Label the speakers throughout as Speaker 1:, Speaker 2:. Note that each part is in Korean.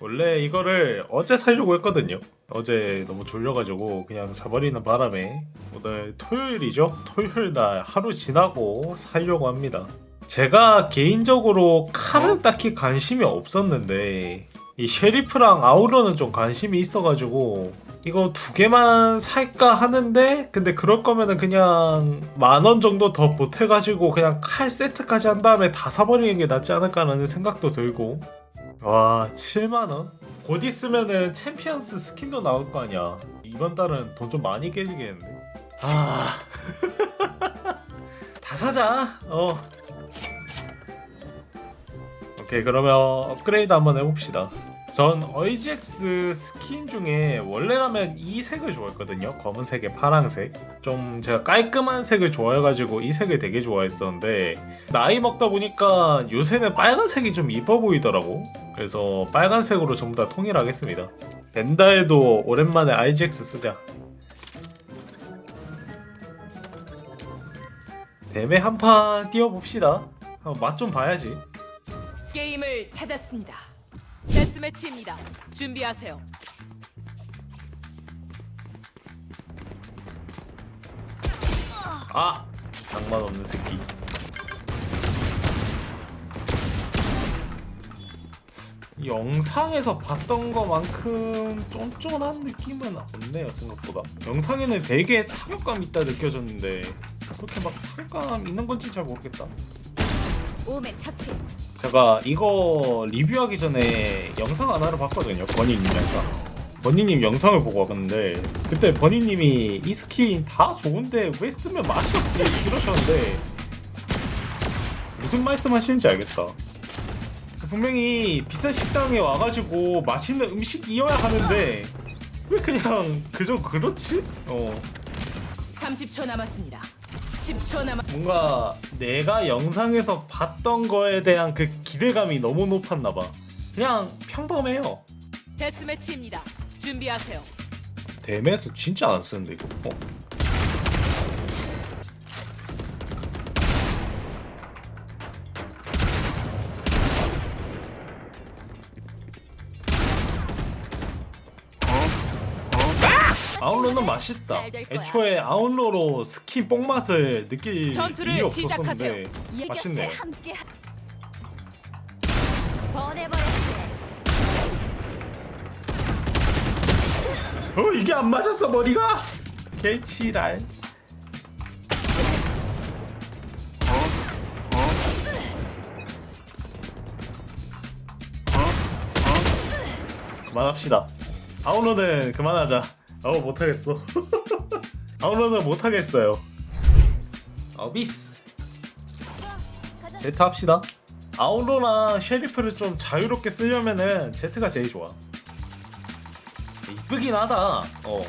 Speaker 1: 원래 이거를 어제 살려고 했거든요. 어제 너무 졸려가지고 그냥 자버리는 바람에 오늘 토요일이죠. 토요일 날 하루 지나고 살려고 합니다. 제가 개인적으로 칼은 딱히 관심이 없었는데 이 쉐리프랑 아우러는 좀 관심이 있어가지고 이거 두 개만 살까 하는데 근데 그럴 거면은 그냥 만 원 정도 더 보태가지고 그냥 칼 세트까지 한 다음에 다 사버리는 게 낫지 않을까라는 생각도 들고 와 7만 원? 곧 있으면은 챔피언스 스킨도 나올 거 아니야. 이번 달은 돈 좀 많이 깨지겠는데. 아 다 사자. 어. 오케이 그러면 업그레이드 한번 해봅시다. 전 어이지엑스 스킨 중에 원래라면 이 색을 좋아했거든요. 검은색에 파랑색. 좀 제가 깔끔한 색을 좋아해가지고 이 색을 되게 좋아했었는데 나이 먹다 보니까 요새는 빨간색이 좀 이뻐 보이더라고 그래서 빨간색으로 전부 다 통일하겠습니다 벤다에도 오랜만에 IGX 쓰자 뱀에 한판 띄워봅시다 맛 좀 봐야지
Speaker 2: 게임을 찾았습니다. 데스매치입니다. 준비하세요.
Speaker 1: 아! 낭만 없는 새끼. 영상에서 봤던 것만큼 쫀쫀한 느낌은 없네요 생각보다. 영상에는 되게 타격감 있다 느껴졌는데 그렇게 막 타격감 있는 건지 잘 모르겠다.
Speaker 3: 오메 처치.
Speaker 1: 제가 이거 리뷰하기 전에 영상 하나를 봤거든요 버니님 영상. 버니님 영상을 보고 왔는데 그때 버니님이 이 스킨 다 좋은데 왜 쓰면 맛이 없지 이러셨는데 무슨 말씀 하시는지 알겠다 분명히 비싼 식당에 와가지고 맛있는 음식이어야 하는데 왜 그냥 그저 그렇지? 어
Speaker 2: 30초 남았습니다. 10초 남았.
Speaker 1: 뭔가 내가 영상에서 봤던 거에 대한 그 기대감이 너무 높았나 봐 그냥 평범해요
Speaker 2: 데스매치입니다. 준비하세요.
Speaker 1: 댐에서 진짜 안 쓰는데 이거 어. 아웃로는 맛있다. 애초에 아웃로로 스킨 뽕맛을 느낄
Speaker 2: 전투를
Speaker 1: 일이
Speaker 2: 시작하세요.
Speaker 1: 없었는데 맛있네.
Speaker 3: 함께 하- 보내버렸지
Speaker 1: 어 이게 안 맞았어 머리가? 개치랄. 그만합시다. 아웃로는 그만하자. 아우 못하겠어. 아웃로는 못하겠어요. 어비스. 제트 합시다. 아웃로나 쉐리프를 좀 자유롭게 쓰려면은 제트가 제일 좋아. 이쁘긴 하다. 어,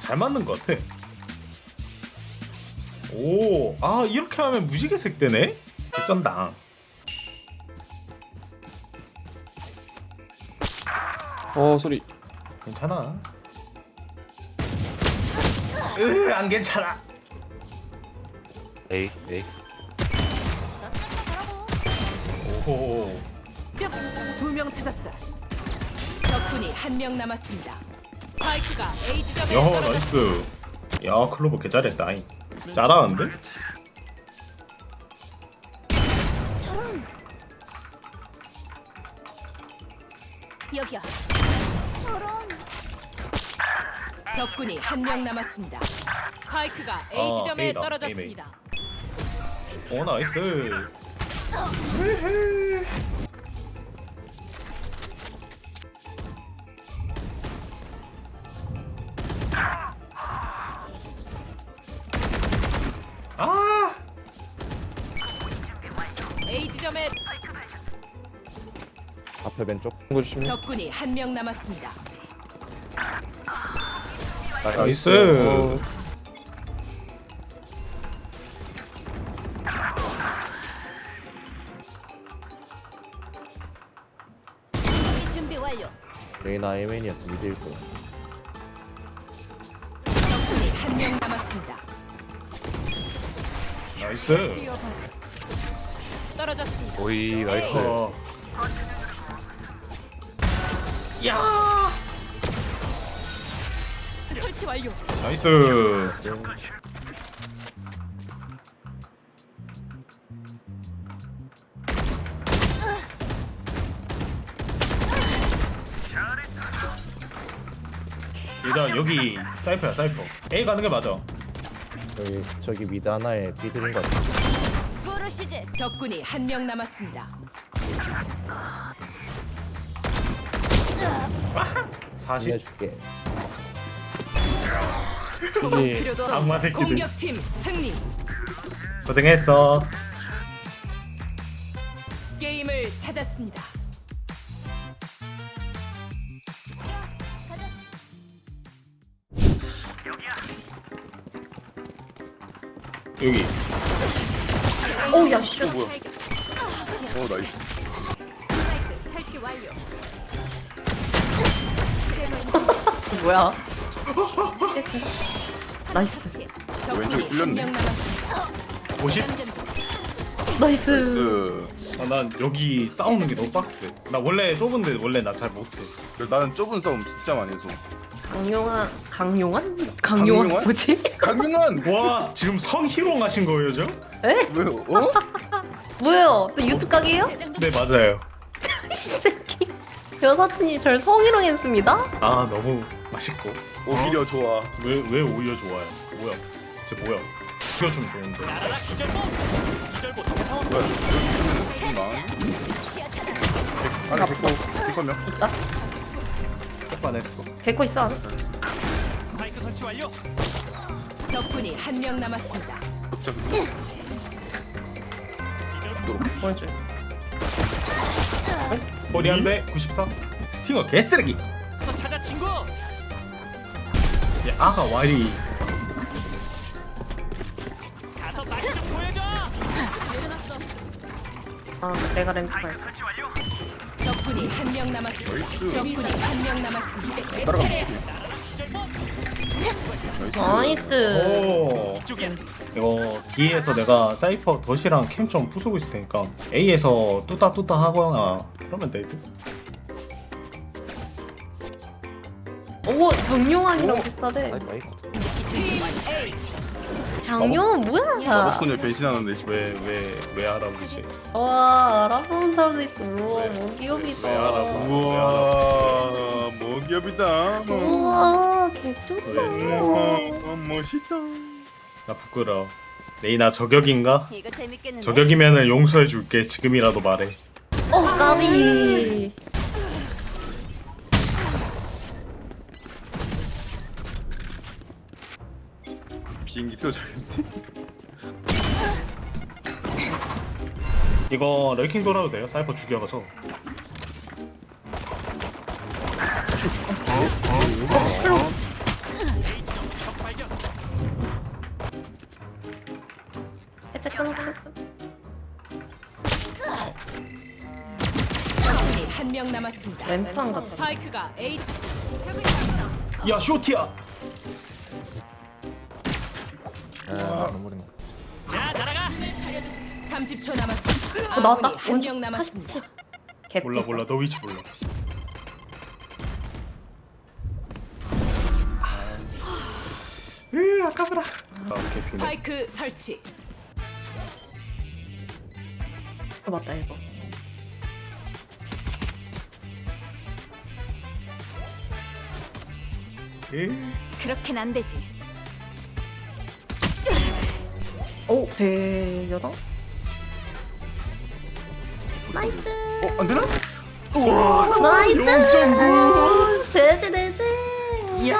Speaker 1: 잘 맞는 것 같아. 오, 아 이렇게 하면 무지개색 되네. 개쩐다.
Speaker 4: 어 소리
Speaker 1: 괜찮아. 으, 안 괜찮아.
Speaker 4: 에이 에이
Speaker 1: 오호.
Speaker 2: 두명 찾았다. 적군이 한 명 남았습니다. 스파이크가 A 지점에
Speaker 1: 야,
Speaker 2: 떨어졌습니다.
Speaker 1: 나이스. 야, 클로버 개 잘했다. 잘하는데?
Speaker 3: 저런 여기야
Speaker 2: 적군이 한 명 남았습니다. 스파이크가 A
Speaker 1: 아,
Speaker 2: 지점에
Speaker 1: A다,
Speaker 2: 떨어졌습니다.
Speaker 1: 오, 나이스. 아!
Speaker 2: A 지점에
Speaker 4: 앞에 왼쪽 친구 주시면
Speaker 2: 적군이 한 명 남았습니다.
Speaker 1: 나이스.
Speaker 4: 어,
Speaker 3: 경기 준비 완료
Speaker 4: 레이나 에맨이었어 미드일 거
Speaker 2: 적군이 한 명 남았습니다.
Speaker 1: 나이스.
Speaker 2: 뛰어봐. 떨어졌습니다.
Speaker 4: 오이 나이스
Speaker 1: 어. 야
Speaker 2: 설치 완료.
Speaker 1: 나이스 일단 여기 사이퍼야 사이퍼 A 가는 게 맞아
Speaker 4: 여기 저기 미드 하나에 비들인 것 같아.
Speaker 3: 부르시지.
Speaker 2: 적군이 한 명 남았습니다.
Speaker 1: 40
Speaker 4: 해줄게.
Speaker 2: 필요도
Speaker 1: 악마 새끼들.
Speaker 2: 공격팀 승리.
Speaker 1: 고생했어
Speaker 2: 게임을 찾았습니다.
Speaker 1: 여기
Speaker 5: 오 야 씨.
Speaker 3: 발견.
Speaker 6: 어 나이스
Speaker 3: 스파이크 설치 완료.
Speaker 5: 뭐야? 나이스.
Speaker 2: 적군이
Speaker 6: 왼쪽에 뚫렸네.
Speaker 2: 한명 남았습니다.
Speaker 1: 50?
Speaker 5: 나이스.
Speaker 6: 그
Speaker 1: 아, 난 여기 싸우는 게 너무 빡세 나 원래 좁은데 원래 나 잘 못해
Speaker 6: 나는 좁은 싸움 진짜 많이 해서
Speaker 5: 강용한 강용한 강용한
Speaker 6: 강용한?
Speaker 5: 뭐지?
Speaker 6: 강릉한
Speaker 1: 와 지금 성희롱 하신 거예요 저?
Speaker 5: 에?
Speaker 6: 왜요? 어?
Speaker 5: 뭐예요? 또 유튜브 가게예요?
Speaker 1: 네 맞아요.
Speaker 5: 여사친이 절 성희롱했습니다.
Speaker 1: 아 너무 맛있고
Speaker 6: 오히려 좋아
Speaker 1: 왜 왜 오히려 좋아요 뭐야 쟤 뭐야 죽여주면 좋은데
Speaker 6: 뭐야 여기 좀 나.
Speaker 3: 시야 차단.
Speaker 6: 안에 백호 백호명
Speaker 5: 있다.
Speaker 1: 뻔했어
Speaker 5: 데리고 있어.
Speaker 2: 적군이 한 명 남았습니다.
Speaker 5: 오른쪽.
Speaker 1: 머리 한대 94 스팅어 개쓰레기
Speaker 7: 찾아 친구
Speaker 1: 야 아가 와리
Speaker 7: 가서 맛좀 보여줘
Speaker 5: 아 내가 렌트가 있어.
Speaker 2: 적군이 한 명 남았습니다. 적군이 한 명 남았습니다. 내
Speaker 6: 따라가
Speaker 2: 차례.
Speaker 5: 나이스.
Speaker 1: 오 이거 B에서 내가 사이퍼 덫이랑 캠 좀 부수고 있을 테니까 A에서 뚜따 뚜따 하거나 그러면 될 듯?
Speaker 5: 오 정용환이랑 비슷하대.
Speaker 2: 팀 A
Speaker 5: 장용환 뭐야?
Speaker 6: 러스톤에 변신하는데
Speaker 1: 왜 왜왜 알아보지?
Speaker 5: 와 알아보는 사람도 있어. 우와 뭐 귀엽이다.
Speaker 1: 왜 알아보-
Speaker 6: 우와 모기업이다
Speaker 5: 우와 개쩐다.
Speaker 6: 우와 멋있다
Speaker 1: 나 부끄러워 레이나 저격인가?
Speaker 3: 이거 재밌겠는데.
Speaker 1: 저격이면은 용서해 줄게 지금이라도 말해
Speaker 5: 어 까비.
Speaker 6: 비행기 태워줘야겠네
Speaker 1: 이거 럴킹 돌아도 돼요? 사이퍼 죽여가서
Speaker 5: 램프한 같아.
Speaker 2: 스파이크가 A
Speaker 1: 야 쇼티야!
Speaker 7: 자 날아가
Speaker 2: 30초 남았습니다.
Speaker 5: 어 나왔다.
Speaker 2: 아군이 한명
Speaker 5: 오른쪽
Speaker 2: 남았습니다.
Speaker 5: 47. 개
Speaker 1: 몰라 몰라 너 위치 몰라 으아 쓰네
Speaker 2: 스파이크 설치.
Speaker 5: 어, 맞다 이거.
Speaker 3: 그렇게는 안 되지.
Speaker 5: 오 대여당. 나이스.
Speaker 6: 어 안 되나? 우와
Speaker 5: 나이스.
Speaker 6: 0.9
Speaker 5: 돼지 돼지. 야.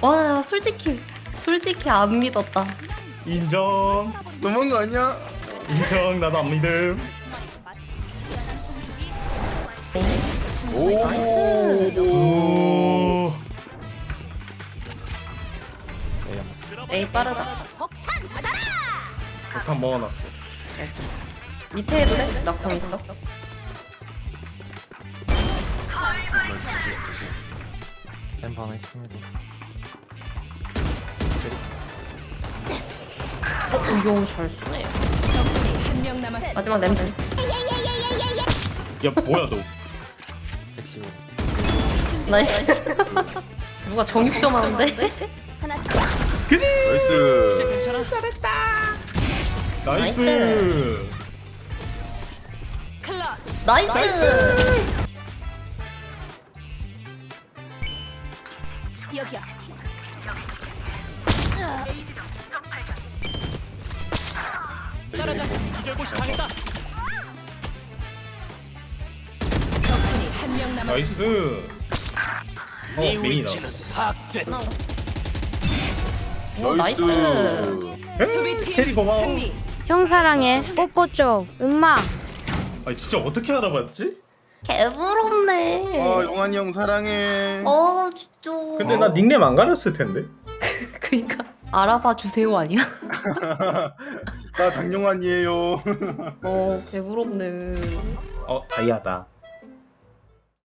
Speaker 5: 와 솔직히 솔직히 안 믿었다.
Speaker 1: 인정
Speaker 6: 너무한 거 아니야?
Speaker 1: 인정 나도 안 믿음
Speaker 6: 오
Speaker 5: 나이스.
Speaker 1: 오
Speaker 5: 에이 빠르다.
Speaker 1: 폭탄 먹어놨어
Speaker 5: 나이스. 밑에 해도 돼? 낙성 있어. 어, 이거 잘 쏘네.
Speaker 2: 적군이 한명 남았습니다.
Speaker 5: 마지막 램프.
Speaker 1: 야 뭐야 너
Speaker 5: 나이스. 누가 정육 좀 하는데?
Speaker 3: 하나
Speaker 1: 그지?
Speaker 6: 나이스.
Speaker 7: 괜찮아.
Speaker 1: 나이스.
Speaker 5: 나이스.
Speaker 2: 클럽.
Speaker 5: 나이스.
Speaker 3: 여기야.
Speaker 2: 떨어졌어.
Speaker 7: 기절고시 당했다.
Speaker 2: 적군이 한 명 남았습니다.
Speaker 1: 나이스. 어,
Speaker 7: 네
Speaker 1: 메인이다.
Speaker 7: 위치는 파악됐다.
Speaker 5: 오, 나이스.
Speaker 1: 캐리 고마워.
Speaker 8: 형 사랑해 뽀뽀 쪽 음마
Speaker 1: 아 진짜 어떻게 알아봤지?
Speaker 5: 개부럽네.
Speaker 6: 아 용환이 형 사랑해.
Speaker 5: 어 진짜.
Speaker 1: 근데 나 닉네임 안 가렸을 텐데.
Speaker 5: 그니까 알아봐 주세요 아니야?
Speaker 6: 나 장용환이에요.
Speaker 5: 어 개부럽네.
Speaker 1: 어 다이아다.